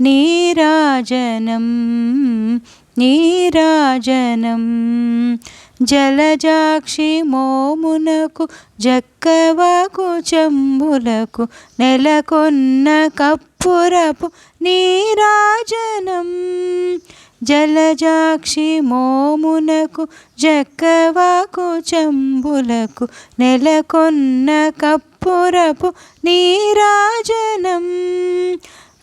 నీరాజనం నీరాజనం. జలజాక్షి మోమునకు జక్కవకు చెంబులకు నెలకొన్న కప్పురపు నీరాజనం. జలజాక్షి మోమునకు జక్కవకు చెంబులకు నెలకొన్న కప్పురపు నీరాజనం.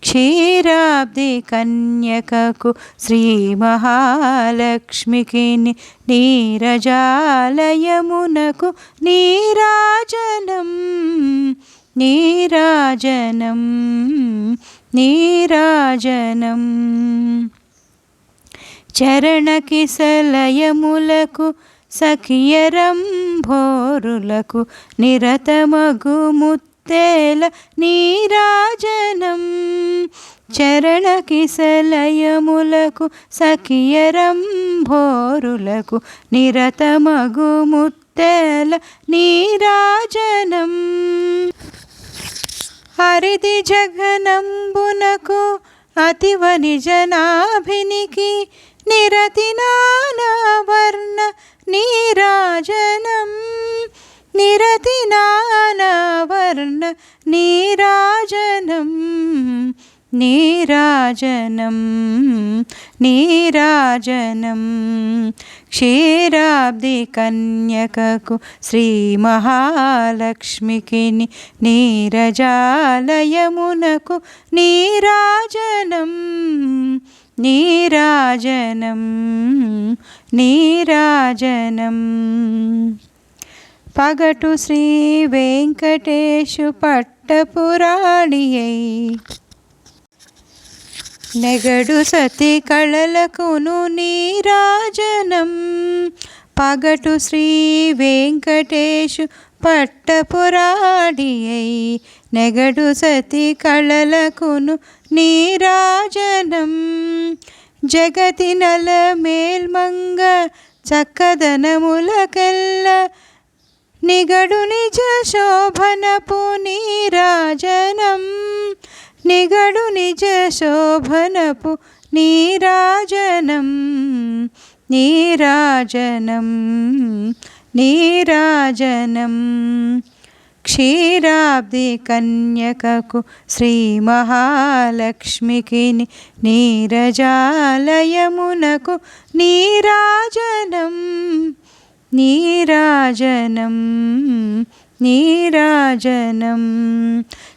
క్షీరాబ్ది కన్యకకు శ్రీ మహాలక్ష్మికి నీరజాలయమునకు నీరాజనం నీరాజనం నీరాజనం. చరణకిసలయములకు సఖియరం భోరులకు నిరతమగుముత్ తేల నీరాజనం చరణకిసలయములకు సఖియరం భోరులకు నిరతమగు ముత్తేల నీరాజనం. హరిది జగనంబునకు అతివ నిజనాభినికి నిరతినా నీరాజనం నీరాజనం క్షీరాబ్ది కన్యకకు శ్రీ మహాలక్ష్మికి నీరజాలయమునకు నీరాజనం నీరాజనం నీరాజనం పగటు శ్రీ వెంకటేశు పట్టపురాణియై నెగడు సతి కళలకును నీరాజనం పగటు శ్రీ వెంకటేశు పట్టపురాడియై. నెగడు సతి కళలకును నీరాజనం జగతి నల మేల్మంగ చక్కదనములకెల్ల. నిగడు నిజ శోభనపు నీరాజనం నిగడు నిజ శోభనపు నీరాజనం నీరాజనం నీరాజనం. క్షీరాబ్ది కన్యకకు శ్రీ మహాలక్ష్మికి నీరజాలయమునకు నీరాజనం నీరాజనం నీరాజనం.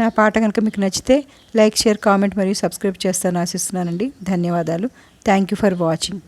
నా పాట కనుక మీకు నచ్చితే లైక్ షేర్ కామెంట్ మరియు సబ్స్క్రైబ్ చేస్తాను ఆశిస్తున్నానండి. ధన్యవాదాలు. Thank you for watching.